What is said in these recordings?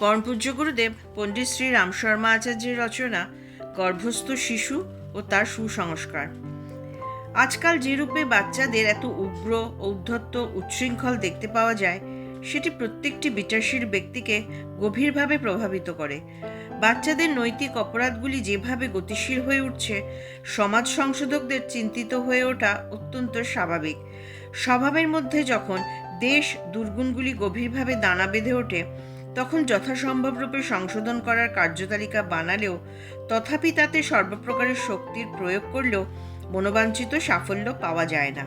পরমপূজ্য গুরুদেব পণ্ডিত শ্রী রাম শর্মা আচার্যের রচনা, গর্ভস্থ শিশু ও তার সুসংস্কার। আজকাল যে রূপে বাচ্চাদের এত উগ্র, ঔদ্ধত্য, উচ্ছৃঙ্খল দেখতে পাওয়া যায়, সেটি প্রত্যেকটি বিচারশীল ব্যক্তিকে গভীরভাবে প্রভাবিত করে। বাচ্চাদের নৈতিক অপরাধগুলি যেভাবে গতিশীল হয়ে উঠছে, সমাজ সংশোধকদের চিন্তিত হয়ে ওঠা অত্যন্ত স্বাভাবিক। স্বভাবের মধ্যে যখন দেশ দুর্গুণগুলি গভীরভাবে দানা বেঁধে ওঠে তখন যথাসম্ভব রূপে সংশোধন করার কার্যতালিকা বানালেও তথাপি তাতে সর্বপ্রকারের শক্তির প্রয়োগ করলেও মনোবাঞ্ছিত সাফল্য পাওয়া যায় না।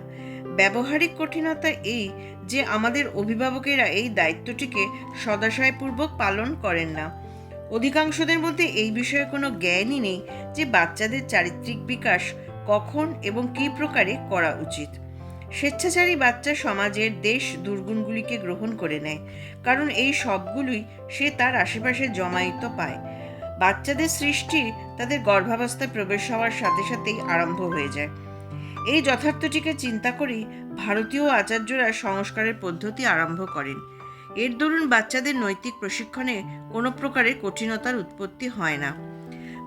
ব্যবহারিক কঠিনতা এই যে আমাদের অভিভাবকেরা এই দায়িত্বটিকে সদাশয়পূর্বক পালন করেন না। অধিকাংশদের মধ্যে এই বিষয়ে কোনো জ্ঞানই নেই যে বাচ্চাদের চারিত্রিক বিকাশ কখন এবং কী প্রকারে করা উচিত। স্বেচ্ছাচারী বাচ্চা সমাজের দেশ দুর্গুণগুলিকে গ্রহণ করে নেয়, কারণ এই সবগুলোই সে তার আশেপাশে জমায়িত পায়। বাচ্চাদের সৃষ্টি তাদের গর্ভাবস্থায় প্রবেশ হওয়ার সাথে সাথেই আরম্ভ হয়ে যায়। এই যথার্থটিকে চিন্তা করেই ভারতীয় আচার্যরা সংস্কারের পদ্ধতি আরম্ভ করেন। এর দরুন বাচ্চাদের নৈতিক প্রশিক্ষণে কোনো প্রকারের কঠিনতার উৎপত্তি হয় না।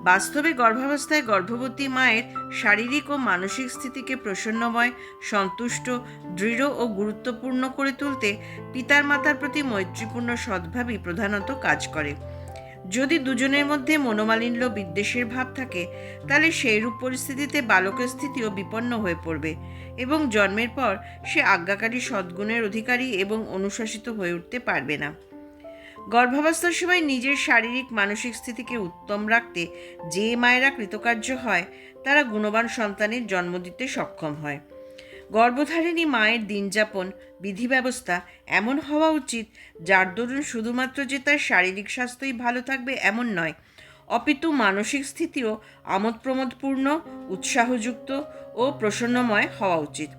বাস্তবে গর্ভাবস্থায় গর্ভবতী মায়ের শারীরিক ও মানসিক স্থিতিকে প্রসন্নময়, সন্তুষ্ট, দৃঢ় ও গুরুত্বপূর্ণ করে তুলতে পিতার মাতার প্রতি মৈত্রীপূর্ণ সদ্ভাবই প্রধানত কাজ করে। যদি দুজনের মধ্যে মনোমালিন্য বিদ্বেষের ভাব থাকে, তাহলে সেইরূপ পরিস্থিতিতে বালকের স্থিতিও বিপন্ন হয়ে পড়বে এবং জন্মের পর সে আজ্ঞাকারী সদ্গুণের অধিকারী এবং অনুশাসিত হয়ে উঠতে পারবে না। গর্ভাবস্থার সময় নিজের শারীরিক, মানসিক স্থিতিকে উত্তম রাখতে যে মায়েরা কৃতকার্য হয়, তারা গুণবান সন্তানের জন্ম দিতে সক্ষম হয়। গর্ভধারিণী মায়ের দিনযাপন বিধি ব্যবস্থা এমন হওয়া উচিত, যার দরুন শুধুমাত্র যে তার শারীরিক স্বাস্থ্যই ভালো থাকবে এমন নয়, অপিতু মানসিক স্থিতিও আমোদ প্রমোদপূর্ণ উৎসাহযুক্ত ও প্রসন্নময় হওয়া উচিত।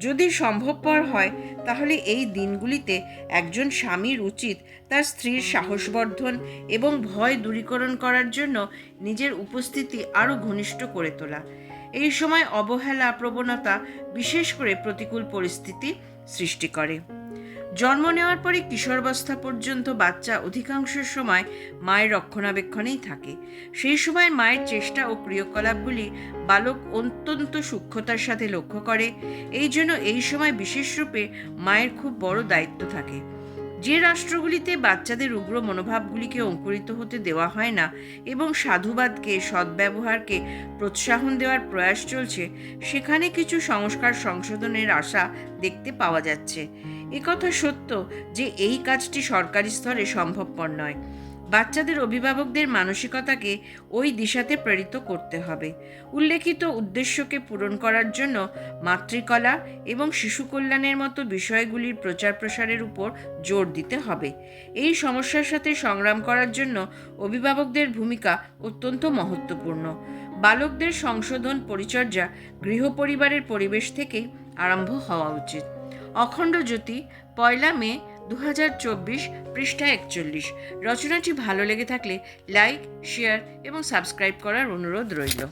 যদি সম্ভবপর হয়, তাহলে এই দিনগুলিতে একজন স্বামীর উচিত তার স্ত্রীর সাহসবর্ধন এবং ভয় দূরীকরণ করার জন্য নিজের উপস্থিতি আরও ঘনিষ্ঠ করে তোলা। এই সময় অবহেলা, প্রবণতা বিশেষ করে প্রতিকূল পরিস্থিতি সৃষ্টি করে। জন্ম নেওয়ার পরে কিশোরাবস্থা পর্যন্ত বাচ্চা অধিকাংশ সময় মায়ের রক্ষণাবেক্ষণেই থাকে। সেই সময় মায়ের চেষ্টা ও ক্রিয়াকলাপগুলি বালক অত্যন্ত সূক্ষ্মতার সাথে লক্ষ্য করে। এই জন্য এই সময় বিশেষরূপে মায়ের খুব বড় দায়িত্ব থাকে। যে রাষ্ট্রগুলিতে বাচ্চাদের উগ্র মনোভাবগুলিকে অঙ্কুরিত হতে দেওয়া হয় না এবং সাধুবাদকে, সদ্ব্যবহারকে প্রোৎসাহন দেওয়ার প্রয়াস চলছে, সেখানে কিছু সংস্কার সংশোধনের আশা দেখতে পাওয়া যাচ্ছে। একথা সত্য যে এই কাজটি সরকারি স্তরে সম্ভবপর নয়। বাচ্চাদের অভিভাবকদের মানসিকতাকে ওই দিশাতে প্রেরিত করতে হবে। উল্লেখিত উদ্দেশ্যকে পূরণ করার জন্য মাতৃকলা এবং শিশু কল্যাণের মতো বিষয়গুলির প্রচার প্রসারের উপর জোর দিতে হবে। এই সমস্যার সাথে সংগ্রাম করার জন্য অভিভাবকদের ভূমিকা অত্যন্ত মহত্বপূর্ণ। বালকদের সংশোধন পরিচর্যা গৃহপরিবারের পরিবেশ থেকেই আরম্ভ হওয়া উচিত। অখণ্ড জ্যোতি, পয়লা মে দু হাজার চব্বিশ, পৃষ্ঠা একচল্লিশ। রচনাটি ভালো লেগে থাকলে লাইক, শেয়ার এবং সাবস্ক্রাইব করার অনুরোধ রইল।